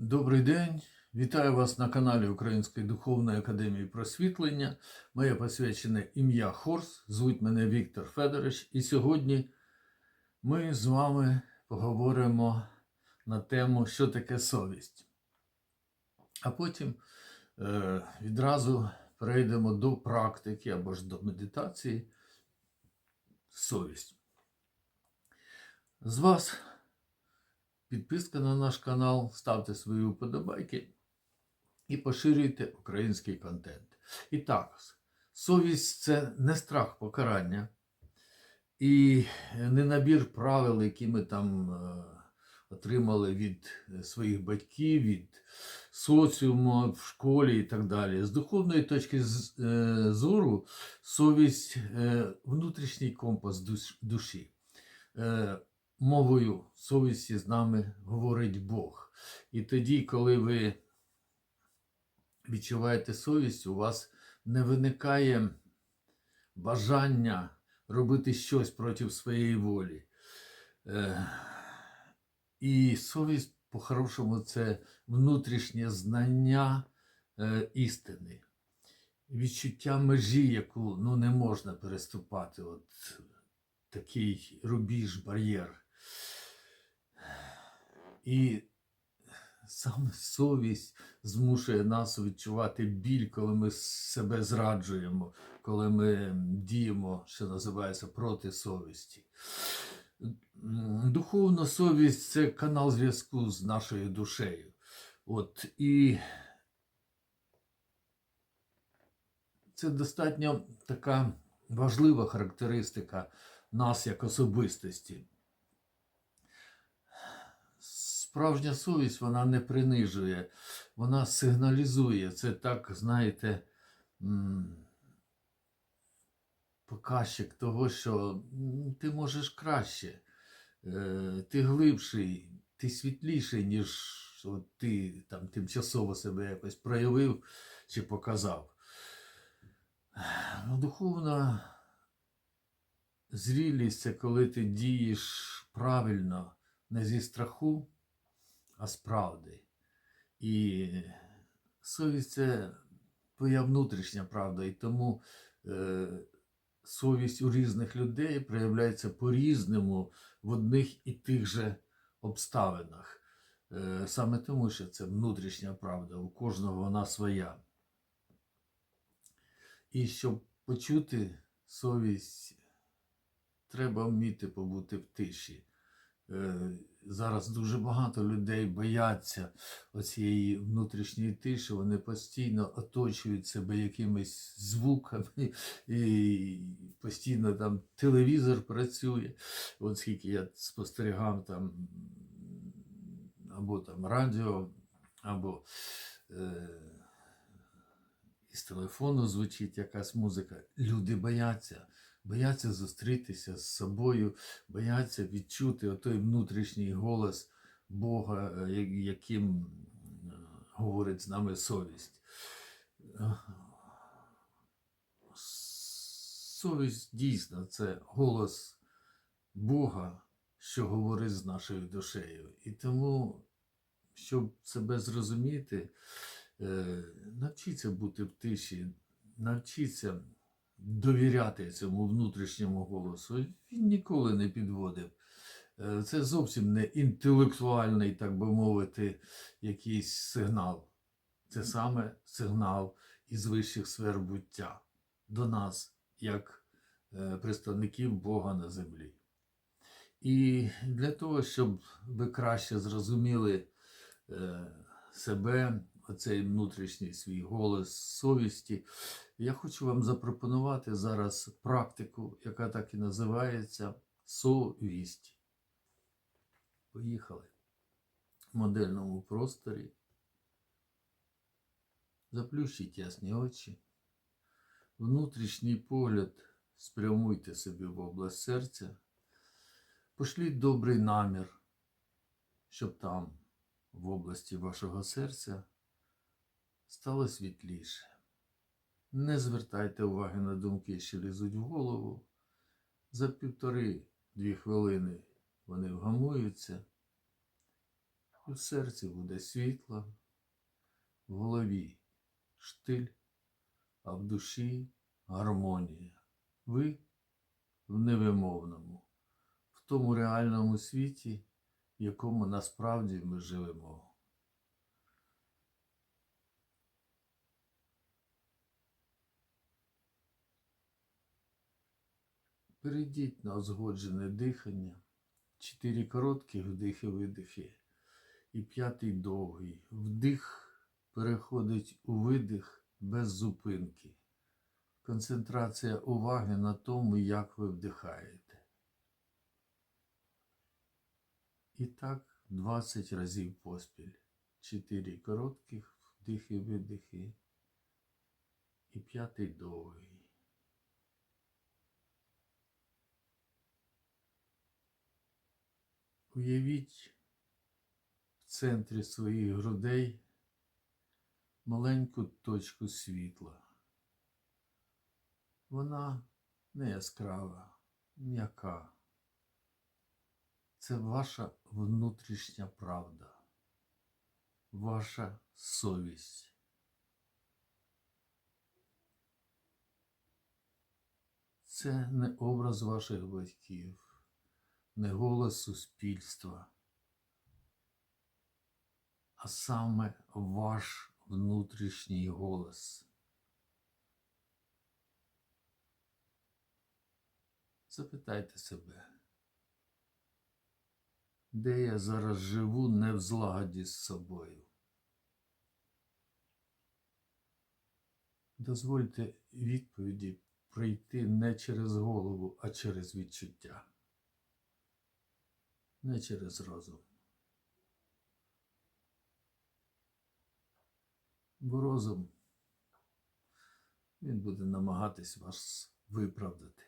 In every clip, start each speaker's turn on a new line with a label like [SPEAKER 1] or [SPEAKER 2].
[SPEAKER 1] Добрий день! Вітаю вас на каналі Української духовної академії просвітлення. Моє посвячене ім'я Хорс. Звуть мене Віктор Федорович. І сьогодні ми з вами поговоримо на тему, що таке совість. А потім е, відразу перейдемо до практики або ж до медитації. Совість. З вас підписка на наш канал, ставте свої вподобайки і поширюйте український контент. І так, совість це не страх покарання і не набір правил, які ми там е, отримали від своїх батьків, від соціуму в школі і так далі. З духовної точки е, зору совість е, внутрішній компас душі. Мовою совісті з нами говорить Бог. І тоді, коли ви відчуваєте совість, у вас не виникає бажання робити щось проти своєї волі. Е, І совість, по-хорошому, це внутрішнє знання е, істини, відчуття межі, яку ну, не можна переступати. От такий рубіж, бар'єр. І саме совість змушує нас відчувати біль, коли ми себе зраджуємо, коли ми діємо, що називається, проти совісті. Духовна совість це канал зв'язку з нашою душею. От, і це достатньо така важлива характеристика нас як особистості. Справжня совість вона не принижує, вона сигналізує. Це так, знаєте, показчик того, що ти можеш краще, е, ти глибший, ти світліший, ніж ти там тимчасово себе якось проявив чи показав. Ну, духовна зрілість це коли ти дієш правильно, не зі страху, а з правди. І совість це твоя внутрішня правда. І тому е, совість у різних людей проявляється по-різному в одних і тих же обставинах. Е, саме тому, що це внутрішня правда, у кожного вона своя. І щоб почути совість, треба вміти побути в тиші. Е, Зараз дуже багато людей бояться оцієї внутрішньої тиші, вони постійно оточують себе якимись звуками, і постійно там телевізор працює. От скільки я спостерігав там або там радіо, або е, із телефону звучить якась музика. Люди бояться, бояться зустрітися з собою, бояться відчути отой внутрішній голос Бога, е, яким говорить з нами совість. Е, Совість дійсно це голос Бога, що говорить з нашою душею. І тому, щоб себе зрозуміти, е, навчіться бути в тиші, навчіться довіряти цьому внутрішньому голосу. Він ніколи не підводив. Е, Це зовсім не інтелектуальний, так би мовити, якийсь сигнал. Це саме сигнал із вищих сфер буття до нас, як е, представників Бога на землі. І для того, щоб ви краще зрозуміли е, себе, оцей внутрішній свій голос совісті, я хочу вам запропонувати зараз практику, яка так і називається совість. Поїхали в модельному просторі. Заплющіть ясні очі. Внутрішній погляд спрямуйте собі в область серця. Пошліть добрий намір, щоб там, в області вашого серця, стало світліше. Не звертайте уваги на думки, що лізуть в голову. За півтори-дві хвилини вони вгамуються, І в серці буде світло, в голові штиль, а в душі гармонія. Ви в невимовному, в тому реальному світі, в якому насправді ми живемо. Перейдіть на узгоджене дихання, чотири короткі вдихи-видихи і п'ятий довгий. Вдих переходить у видих без зупинки. Концентрація уваги на тому, як ви вдихаєте. І так 20 разів поспіль. Чотири коротких вдихи-видихи і п'ятий довгий. Уявіть в центрі своїх грудей маленьку точку світла. Вона не яскрава, м'яка. Це ваша внутрішня правда, ваша совість. Це не образ ваших батьків, не голос суспільства, а саме ваш внутрішній голос. Запитайте себе, де я зараз живу не в злагоді з собою. Дозвольте відповіді прийти не через голову, а через відчуття, не через розум. Бо розум він буде намагатись вас виправдати.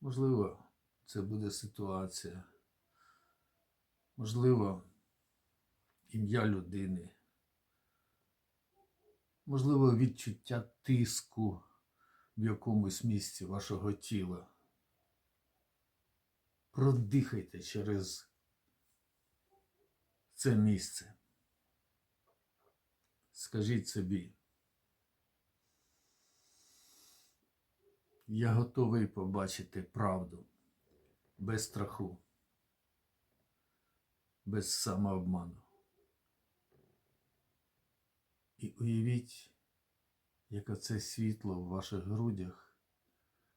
[SPEAKER 1] Можливо, це буде ситуація. Можливо, ім'я людини. Можливо, відчуття тиску в якомусь місці вашого тіла. Продихайте через це місце. Скажіть собі, я готовий побачити правду без страху, без самообману. І уявіть, як оце світло в ваших грудях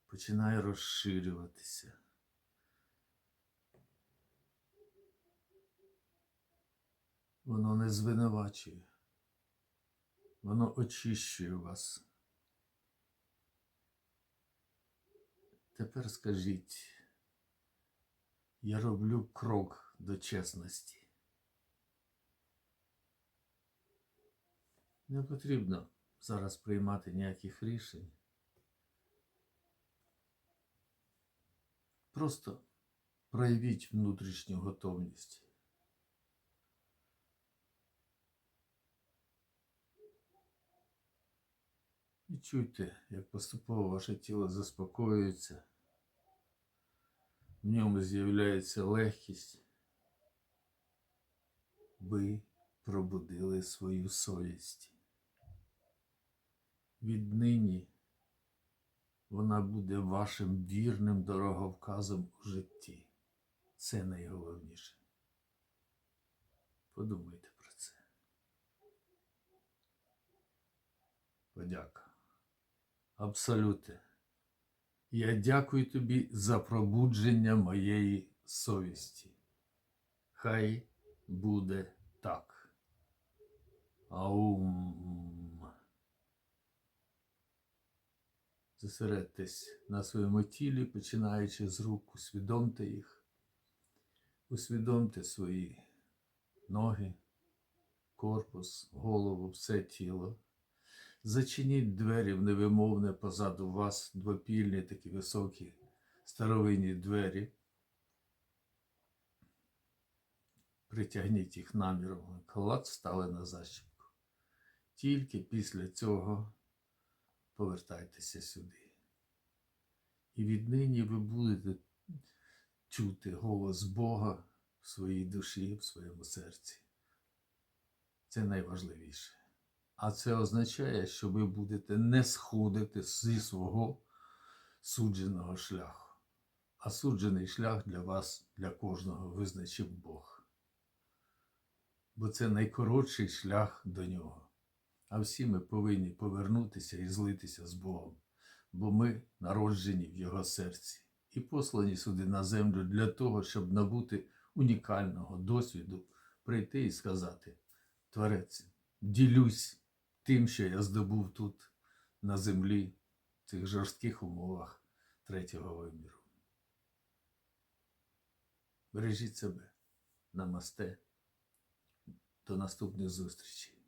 [SPEAKER 1] починає розширюватися. Воно не звинувачує, воно очищує вас. Тепер скажіть, я роблю крок до чесності. Не потрібно зараз приймати ніяких рішень. Просто проявіть внутрішню готовність. І чуйте, як поступово ваше тіло заспокоюється, в ньому з'являється легкість. Ви пробудили свою совість. Віднині вона буде вашим вірним дороговказом у житті. Це найголовніше. Подумайте про це. Подяка. Абсолюте. Я дякую тобі за пробудження моєї совісті. Хай буде так. Аум. Зосередьтесь на своєму тілі, починаючи з рук, усвідомте їх. Усвідомте свої ноги, корпус, голову, все тіло. Зачиніть двері в невимовне позаду вас, двопільні такі високі старовинні двері. Притягніть їх наміром, клад стали на защіпку. Тільки після цього повертайтеся сюди. І віднині ви будете чути голос Бога в своїй душі, в своєму серці. Це найважливіше. А це означає, що ви будете не сходити зі свого судженого шляху. А суджений шлях для вас, для кожного визначив Бог. Бо це найкоротший шлях до нього. А всі ми повинні повернутися і злитися з Богом, бо ми народжені в Його серці і послані сюди на землю для того, щоб набути унікального досвіду, прийти і сказати: Творець, ділюсь тим, що я здобув тут, на землі, в цих жорстких умовах третього виміру. Бережіть себе. Намасте. До наступних зустрічей.